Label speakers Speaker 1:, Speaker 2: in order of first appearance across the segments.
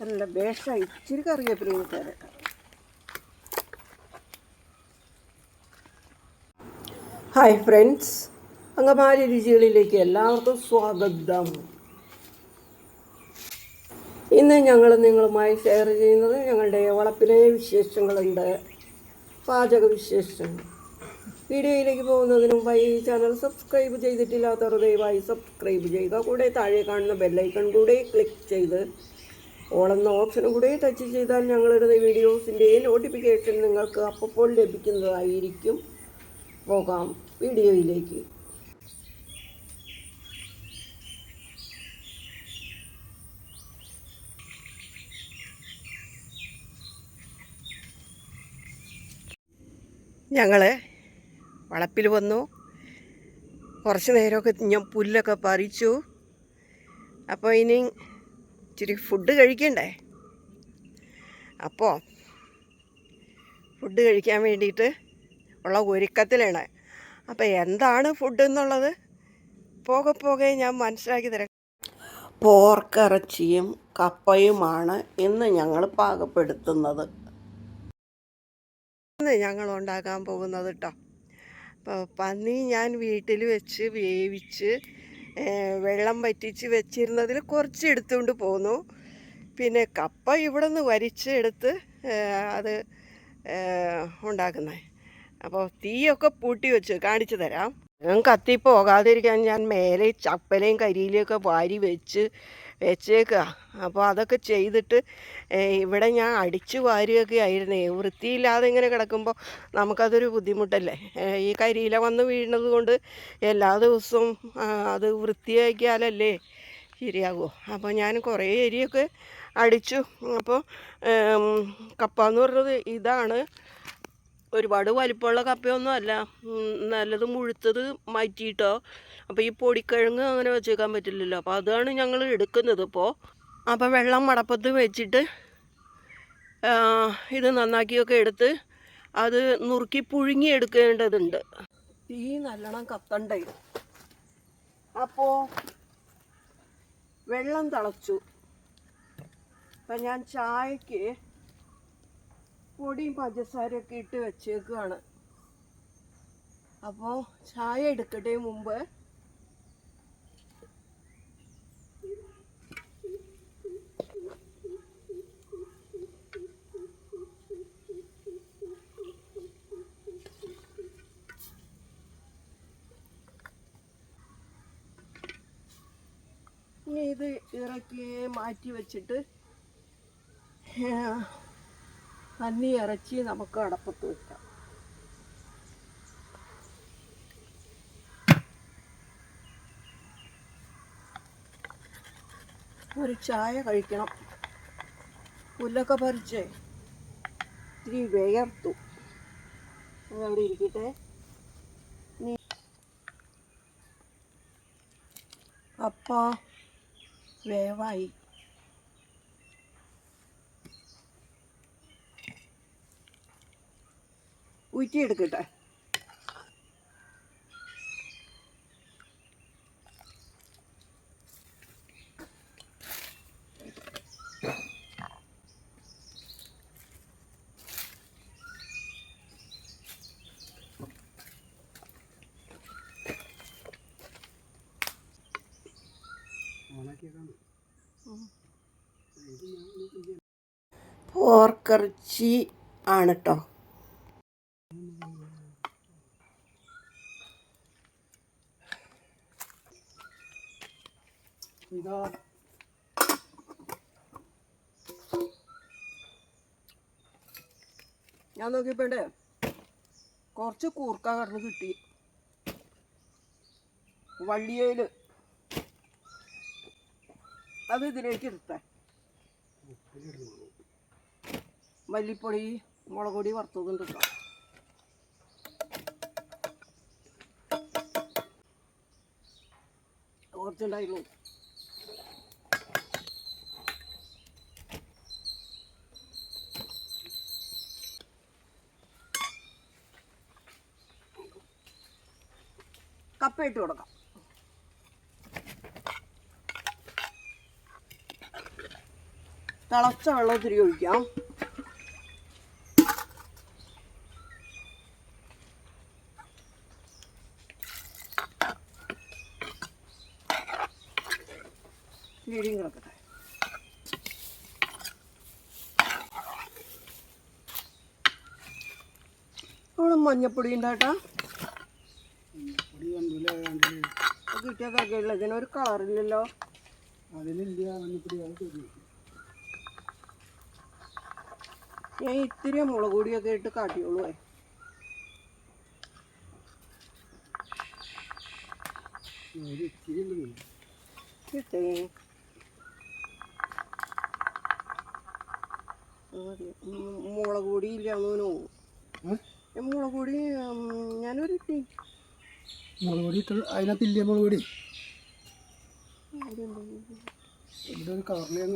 Speaker 1: നല്ല വേഷ ഇച്ചിരി കറിവേപ്പിലയും തരട്ടെ ഹായ് ഫ്രണ്ട്സ് അങ്കമാലി രുചികളിലേക്ക് എല്ലാവർക്കും സ്വാഗതം. ഇന്ന് ഞങ്ങൾ നിങ്ങളുമായി ഷെയർ ചെയ്യുന്നത് ഞങ്ങളുടെ വളപ്പിലെ വിശേഷങ്ങളുണ്ട്. പാചക വിശേഷം. വീഡിയോയിലേക്ക് പോകുന്നതിന് വൈ ഈ ചാനൽ സബ്സ്ക്രൈബ് ചെയ്തിട്ടില്ലാത്തവർ ദയവായി സബ്സ്ക്രൈബ് ചെയ്യുക. കൂടെ താഴെ കാണുന്ന ബെല്ലൈക്കൺ കൂടെ ക്ലിക്ക് ചെയ്ത് ഓളെന്ന ഓപ്ഷനും കൂടെ ടച്ച് ചെയ്താൽ ഞങ്ങളിടുന്ന വീഡിയോസിന്റെ നോട്ടിഫിക്കേഷൻ നിങ്ങൾക്ക് അപ്പോൾ ലഭിക്കുന്നതായിരിക്കും. പോകാം വീഡിയോയിലേക്ക്. ഞങ്ങൾ വളപ്പിൽ വന്നു. കുറച്ച് നേരമൊക്കെ ഞാൻ പുല്ലൊക്കെ പറിച്ചു. അപ്പോൾ ഇനി ഇച്ചിരി ഫുഡ് കഴിക്കണ്ടേ? അപ്പോൾ ഫുഡ് കഴിക്കാൻ വേണ്ടിയിട്ട് ഉള്ള ഒരുക്കത്തിലാണ്. അപ്പോൾ എന്താണ് ഫുഡ് എന്നുള്ളത്? പോകെ പോകെ ഞാൻ മനസ്സിലാക്കി തരാം. പോർക്കിറച്ചിയും കപ്പയുമാണ് ഇന്ന് ഞങ്ങൾ പാകപ്പെടുത്തുന്നത്. ഇന്ന് ഞങ്ങൾ ഉണ്ടാക്കാൻ പോകുന്നത് കേട്ടോ അപ്പോൾ പന്നി ഞാൻ വീട്ടിൽ വെച്ച് വേവിച്ച് വെള്ളം വറ്റിച്ച് വെച്ചിരുന്നതിൽ കുറച്ച് എടുത്തുകൊണ്ട് പോന്നു. പിന്നെ കപ്പ ഇവിടെ നിന്ന് വരിച്ചെടുത്ത് അത് ഉണ്ടാക്കുന്നത് അപ്പോൾ തീയൊക്കെ പൂട്ടി വെച്ച് കാണിച്ചു തരാം. ഞാൻ കത്തി പോകാതിരിക്കാൻ ഞാൻ മേലെ ചപ്പലയും കരിയിലൊക്കെ വാരി വെച്ച് വെച്ചേക്കുക അപ്പോൾ അതൊക്കെ ചെയ്തിട്ട് ഇവിടെ ഞാൻ അടിച്ചു വാരുകയൊക്കെ ആയിരുന്നേ. വൃത്തിയില്ലാതെ ഇങ്ങനെ കിടക്കുമ്പോൾ നമുക്കതൊരു ബുദ്ധിമുട്ടല്ലേ? ഈ കരിയില വന്ന് വീഴുന്നത് കൊണ്ട് എല്ലാ ദിവസവും അത് വൃത്തിയാക്കിയാലല്ലേ ശരിയാകുമോ അപ്പോൾ ഞാൻ കുറേ ഏരിയൊക്കെ അടിച്ചു. അപ്പോൾ കപ്പ എന്ന് പറഞ്ഞത് ഇതാണ്. ഒരുപാട് വലിപ്പമുള്ള കപ്പയൊന്നും അല്ല. നല്ലത് മുഴുത്തത് മാറ്റിയിട്ടോ. അപ്പോൾ ഈ പൊടിക്കിഴങ്ങ് അങ്ങനെ വെച്ചേക്കാൻ പറ്റില്ലല്ലോ. അപ്പോൾ അതാണ് ഞങ്ങൾ എടുക്കുന്നത് ഇപ്പോൾ അപ്പോൾ വെള്ളം മടപ്പത്ത് വെച്ചിട്ട് ഇത് നന്നാക്കിയൊക്കെ എടുത്ത് അത് നുറുക്കി പുഴുങ്ങി എടുക്കേണ്ടതുണ്ട്. ഈ നല്ലോണം കത്തണ്ടേ? അപ്പോൾ വെള്ളം തിളച്ചു. അപ്പം ഞാൻ ചായക്ക് പൊടിയും പഞ്ചസാരയൊക്കെ ഇട്ട് വെച്ചേക്കുകയാണ് അപ്പോൾ ചായ എടുക്കട്ടെ മുമ്പ്. ഇത് ഇറക്കി മാറ്റി വെച്ചിട്ട് പന്നി ഇറച്ചി നമുക്ക് അടപ്പത്ത് വയ്ക്കാം ഒരു ചായ കഴിക്കണം. പുല്ലൊക്കെ പറിച്ചേ. ഇത്തിരി വേർത്തു. അവിടെ ഇരിക്കട്ടെ. നീ അപ്പ വേവായി. ഊറ്റിയെടുക്കട്ടെ. പോർക്കിറച്ചി ആണ് കേട്ടോ ഇതാ ഞാൻ നോക്കിയപ്പോണ്ടേ കുറച്ച് കൂർക്ക കടന്ന് കിട്ടി. വള്ളിയയിൽ അത് ഇതിലേക്ക് എടുത്തേ. മല്ലിപ്പൊടി മുളക് പൊടി വറുത്തതും കുറച്ചുണ്ടായിരുന്നു. കപ്പ ഇട്ട് കൊടുക്കാം. തിളച്ച വെള്ളം ഒത്തിരി ഒഴിക്കാം. ലീഡിങ് കിടക്കട്ടെ അവിടെ മഞ്ഞപ്പൊടി ഉണ്ടാട്ടാ കിട്ടിയതൊക്കെ ഉള്ള ഇതിനൊരു കളറില്ലല്ലോ ഞാൻ ഇത്തിരി മുളക് പൊടിയൊക്കെ ഇട്ട് കാട്ടിയോളൂ മുളക് പൊടി ഇല്ല തോന്നുന്നു.
Speaker 2: ഏ?
Speaker 1: മുളക് പൊടി ഞാനൊരു
Speaker 2: മുളക് പൊടി ഇട്ട് മുളക് പൊടി കവറിൽ ഞാൻ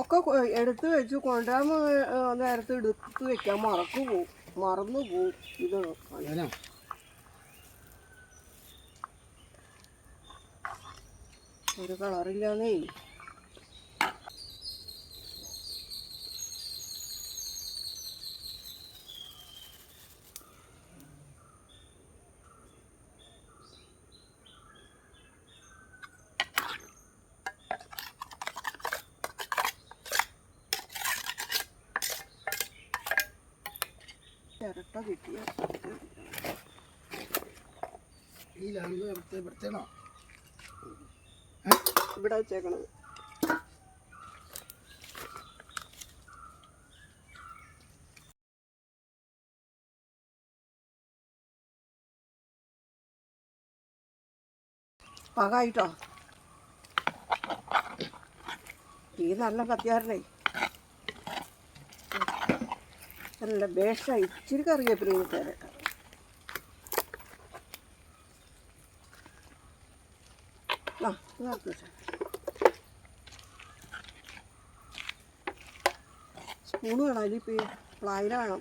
Speaker 1: ഒക്കെ എടുത്ത് വെച്ച്. കൊണ്ടുവരാൻ നേരത്തെ എടുത്ത് വെക്കാൻ മറക്കു പോവും മറന്നു പോവും ഇത്
Speaker 2: അതിനാ
Speaker 1: ഒരു കളറില്ലാന്നേ. ചിരട്ട കിട്ടിയ
Speaker 2: ഈ ലാമ്പ് ഇവിടുത്തെ ഇവിടുത്തേണോ
Speaker 1: ഇവിടെ വെച്ചേക്കണത്. പാകായിട്ടോ? ഈ നല്ല കത്തിയാരനേ നല്ല ബേഷ ഇച്ചിരി കറിവേപ്പില കൂടി തരട്ടെ ആ വെച്ചോ. സ്പൂണ് വേണം അതിലിപ്പോൾ പ്ലായില വേണം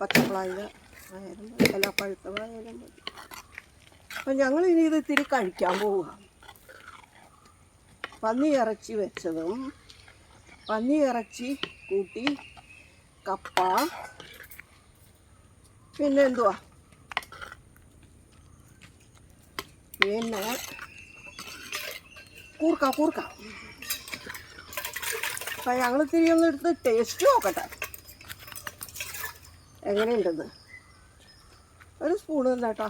Speaker 1: പച്ച പ്ലായില ആയാലും മതി. അല്ല പഴുത്ത പ്ലായാലും മതി അപ്പം ഞങ്ങൾ ഇനി ഇത് ഇത്തിരി കഴിക്കാൻ പോവുക പന്നി ഇറച്ചി വെച്ചതും പന്നി ഇറച്ചി കൂട്ടി കപ്പ. പിന്നെ എന്തുവാ പിന്നെ കൂർക്ക കൂർക്ക. അപ്പം ഞങ്ങൾ തിരിയൊന്നും എടുത്ത് ടേസ്റ്റ് നോക്കട്ടെ. എങ്ങനെയുണ്ടെന്ന്. ഒരു സ്പൂൺ തന്നേട്ടോ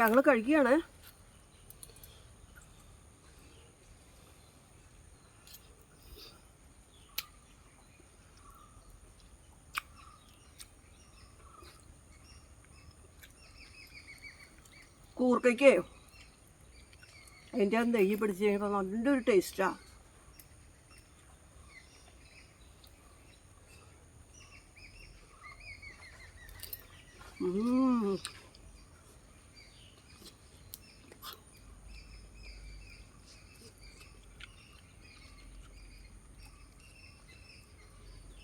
Speaker 1: ഞങ്ങൾ കഴിക്കുകയാണ്. കൂർക്കയ്ക്ക് അതിന്റെ നെയ്യ് പിടിച്ച് കഴിയുമ്പോൾ നല്ലൊരു ടേസ്റ്റാണ്